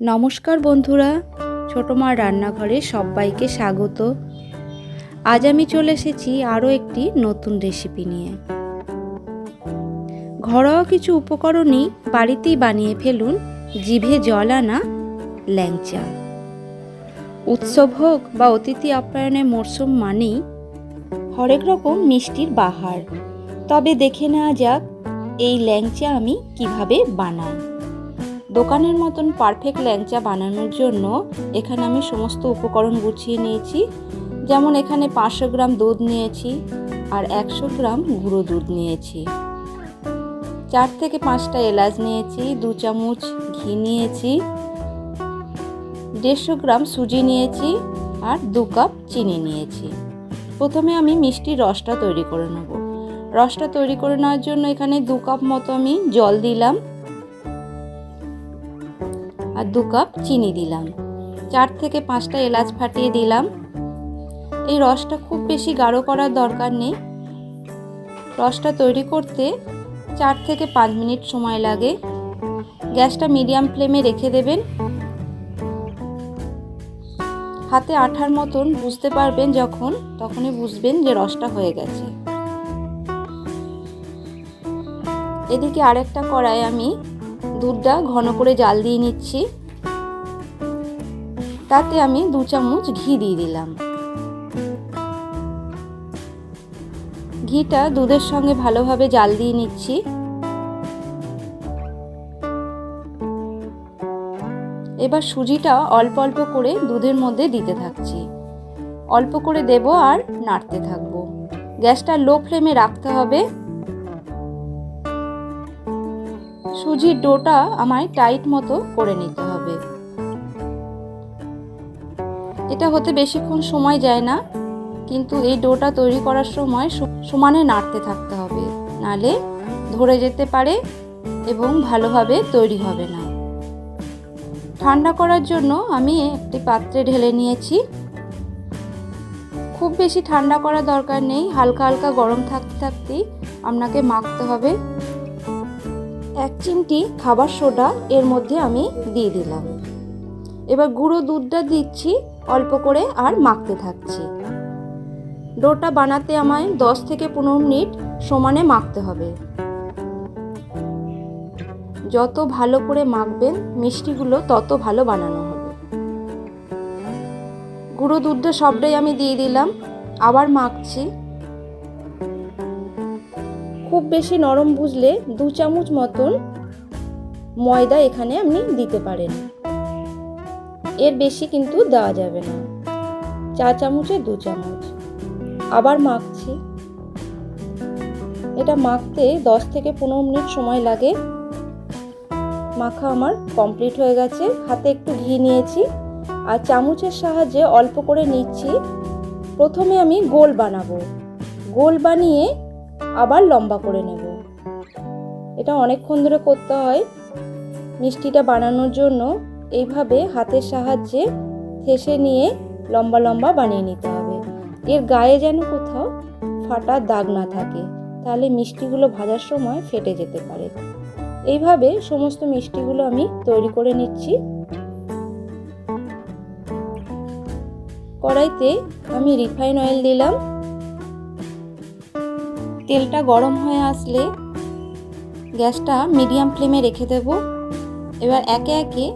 নমস্কার বন্ধুরা, ছোটো মার রান্নাঘরে সবাইকে স্বাগত। আজ আমি চলে এসেছি আরও একটি নতুন রেসিপি নিয়ে। ঘরোয়া কিছু উপকরণই বাড়িতেই বানিয়ে ফেলুন, জিভে জল আনা ল্যাংচা। উৎসব হোক বা অতিথি আপ্যায়নের মরশুম মানেই হরেক রকম মিষ্টির বাহার। তবে দেখে নেওয়া যাক, এই ল্যাংচা আমি কীভাবে বানাই। দোকানের মতন পারফেক্ট ল্যাংচা বানানোর জন্য এখানে আমি সমস্ত উপকরণ গুছিয়ে নিয়েছি। যেমন এখানে পাঁচশো গ্রাম দুধ নিয়েছি আর একশো গ্রাম গুঁড়ো দুধ নিয়েছি। চার থেকে পাঁচটা এলাচ নিয়েছি, দু চামচ ঘি নিয়েছি, দেড়শো গ্রাম সুজি নিয়েছি আর দু কাপ চিনি নিয়েছি। প্রথমে আমি মিষ্টির রসটা তৈরি করে নেব। রসটা তৈরি করে নেওয়ার জন্য এখানে দু কাপ মতো আমি জল দিলাম। আর দু কাপ চিনি দিলাম। চার থেকে পাঁচটা এলাচ ফাটিয়ে দিলাম। এই রসটা খুব বেশি গাঢ় করার দরকার নেই। রসটা তৈরি করতে চার থেকে পাঁচ মিনিট সময় লাগে। গ্যাসটা মিডিয়াম ফ্লেমে রেখে দেবেন। হাতে আঠার মতন বুঝতে পারবেন যখন, তখনই বুঝবেন যে রসটা হয়ে গেছে। এদিকে আরেকটা কড়াই আমি দুধটা ঘন করে জাল দিয়ে নিচ্ছি। তাতে আমি দু চামচ ঘি দিয়ে দিলাম। ঘিটা দুধের সঙ্গে ভালোভাবে জাল দিয়ে নিচ্ছি। এবার সুজিটা অল্প অল্প করে দুধের মধ্যে দিতে থাকছি। অল্প করে দেব আর নাড়তে থাকব। গ্যাসটা লো ফ্লেমে রাখতে হবে। সুজির ডোটা আমায় টাইট মতো করে নিতে হবে। এটা হতে বেশিক্ষণ সময় যায় না, কিন্তু এই ডোটা তৈরি করার সময় সমানে নাড়তে থাকতে হবে। নালে ধরে যেতে পারে এবং ভালোভাবে তৈরি হবে না। ঠান্ডা করার জন্য আমি একটি পাত্রে ঢেলে নিয়েছি। খুব বেশি ঠান্ডা করার দরকার নেই, হালকা হালকা গরম থাকতে থাকতেই আপনাকে মাখতে হবে। এক চিমটি খাবার সোডা এর মধ্যে আমি দিয়ে দিলাম। এবার গুঁড়ো দুধটা দিচ্ছি, অল্প করে আর মাখতে থাকছি। ডোটা বানাতে আমায় দশ থেকে পনেরো মিনিট সমানে মাখতে হবে। যত ভালো করে মাখবেন, মিষ্টিগুলো তত ভালো বানানো হবে। গুঁড়ো দুধটা সবটাই আমি দিয়ে দিলাম। আবার মাখছি। খুব বেশি নরম বুঝলে দু চামচ মতন ময়দা এখানে আপনি দিতে পারেন। এর বেশি কিন্তু দেওয়া যাবে না। চা চামচে দু চামচ। আবার মাখছি। এটা মাখতে দশ থেকে পনেরো মিনিট সময় লাগে। মাখা আমার কমপ্লিট হয়ে গেছে। হাতে একটু ঘি নিয়েছি। আর চামচের সাহায্যে অল্প করে নিচ্ছি। প্রথমে আমি গোল বানাবো। গোল বানিয়ে আবার লম্বা করে নেব। এটা অনেকক্ষণ ধরে করতে হয়। মিষ্টিটা বানানোর জন্য এইভাবে হাতের সাহায্যে থেসে নিয়ে লম্বা লম্বা বানিয়ে নিতে হবে। এর গায়ে যেন কোথাও ফাটা দাগ না থাকে, তাহলে মিষ্টিগুলো ভাজার সময় ফেটে যেতে পারে। এইভাবে সমস্ত মিষ্টিগুলো আমি তৈরি করে নিচ্ছি। কড়াইতে আমি রিফাইন অয়েল দিলাম। তেলটা গরম হয়ে আসলে গ্যাসটা মিডিয়াম ফ্লেমে রেখে দেব। এবার একে একে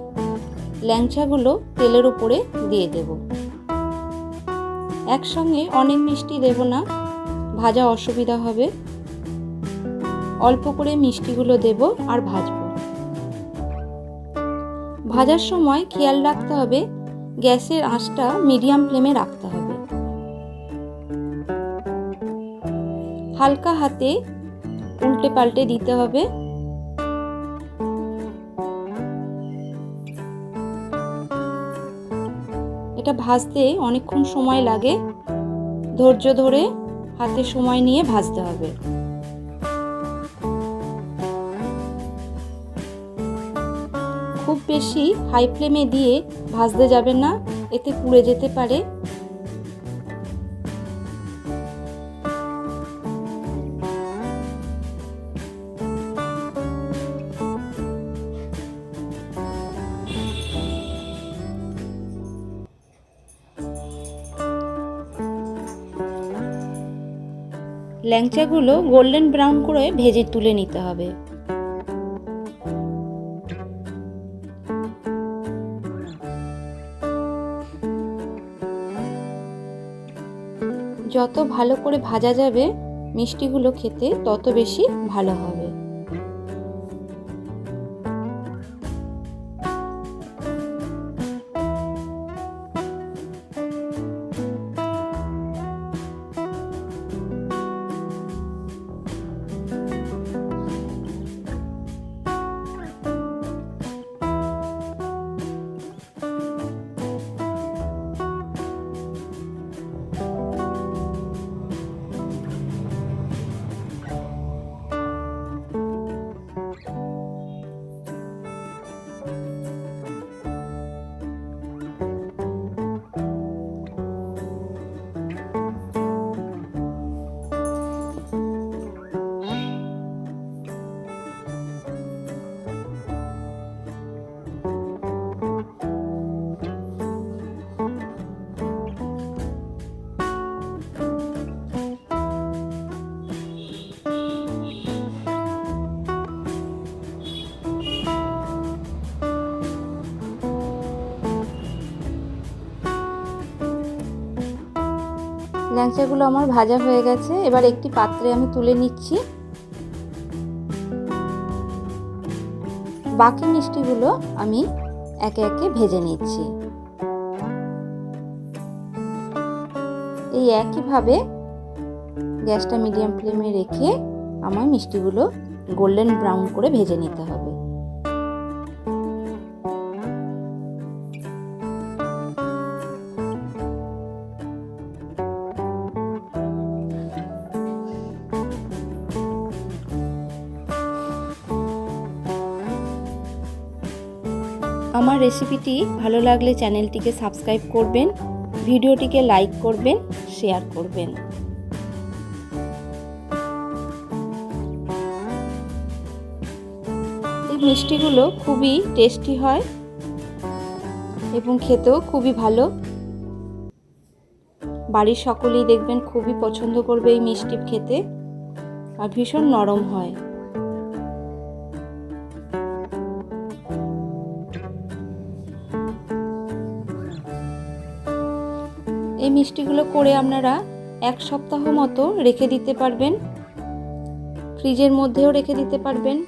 ল্যাংচাগুলো তেলের উপরে দিয়ে দেব। একসঙ্গে অনেক মিষ্টি দেব না, ভাজা অসুবিধা হবে। অল্প করে মিষ্টিগুলো দেব আর ভাজব। ভাজার সময় খেয়াল রাখতে হবে, গ্যাসের আঁচটা মিডিয়াম ফ্লেমে রাখতে হবে। হালকা হাতে উল্টে পাল্টে দিতে হবে। এটা ভাজতে অনেকক্ষণ সময় লাগে। ধৈর্য ধরে হাতে সময় নিয়ে ভাজতে হবে। খুব বেশি হাই ফ্লেমে দিয়ে ভাজতে যাবেন না, এতে পুড়ে যেতে পারে। ল্যাংচাগুলো গোল্ডেন ব্রাউন করে ভেজে তুলে নিতে হবে। যত ভালো করে ভাজা যাবে মিষ্টিগুলো খেতে তত বেশি ভালো হবে। ল্যাংচাগুলো আমার ভাজা হয়ে গেছে। এবার একটি পাত্রে আমি তুলে নিচ্ছি। বাকি মিষ্টিগুলো আমি একে একে ভেজে নিচ্ছি। এই একইভাবে গ্যাসটা মিডিয়াম ফ্লেমে রেখে আমার মিষ্টিগুলো গোল্ডেন ব্রাউন করে ভেজে নিতে হবে। রেসিপিটি ভালো লাগলে চ্যানেলটিকে সাবস্ক্রাইব করবেন, ভিডিওটিকে লাইক করবেন, শেয়ার করবেন। এই মিষ্টিগুলো খুবই টেস্টি হয় এবং খেতেও খুবই ভালো। বাড়ির সকলেই দেখবেন খুবই পছন্দ করবে এই মিষ্টি খেতে আর ভীষণ নরম হয়। মিষ্টিগুলো করে আপনারা এক সপ্তাহ মতো রেখে দিতে পারবেন। ফ্রিজের মধ্যেও রেখে দিতে পারবেন।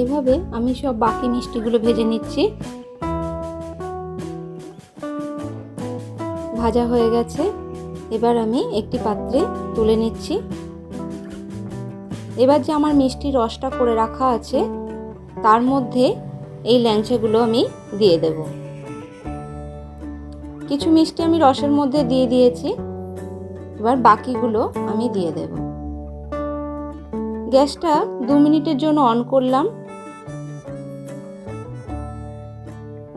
এইভাবে আমি সব বাকি মিষ্টিগুলো ভেজে নিচ্ছি। ভাজা হয়ে গেছে। এবার আমি একটি পাত্রে তুলে নিচ্ছি। এবার যে আমার মিষ্টি রসটা করে রাখা আছে, তার মধ্যে এই ল্যাংচাগুলো আমি দিয়ে দেব। কিছু মিষ্টি আমি রসের মধ্যে দিয়ে দিয়েছি। এবার বাকিগুলো আমি দিয়ে দেব। গ্যাসটা দু মিনিটের জন্য অন করলাম।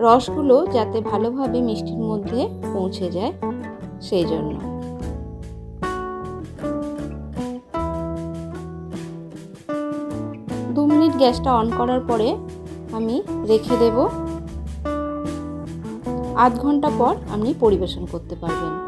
রসগুলো যাতে ভালোভাবে মিষ্টির মধ্যে পৌঁছে যায়, সেই জন্য। দু মিনিট গ্যাসটা অন করার পরে আমি রেখে দেব। আধ ঘণ্টা পর আপনি পরিবেশন করতে পারবেন।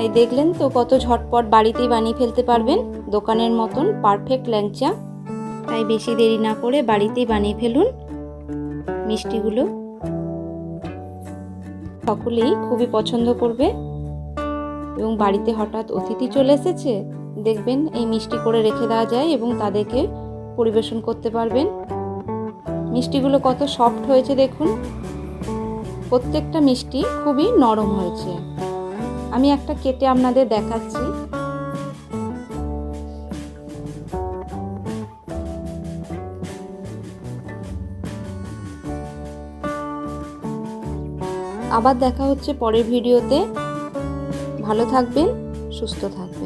এই দেখলেন তো কত ঝটপট বাড়িতেই বানিয়ে ফেলতে পারবেন। দোকানের মতন পারফেক্ট ল্যাংচা। তাই বেশি দেরি না করে বাড়িতেই বানিয়ে ফেলুন মিষ্টিগুলো। সকলেই খুবই পছন্দ করবে। এবং বাড়িতে হঠাৎ অতিথি চলে এসেছে। দেখবেন এই মিষ্টি করে রেখে দেওয়া যায় এবং তাদেরকে পরিবেশন করতে পারবেন। মিষ্টিগুলো কত সফট হয়েছে দেখুন। প্রত্যেকটা মিষ্টি খুবই নরম হয়েছে। আমি একটা কেটে আপনাদের দেখাচ্ছি। আবার দেখা হচ্ছে পরের ভিডিওতে। ভালো থাকবেন সুস্থ থাকবেন।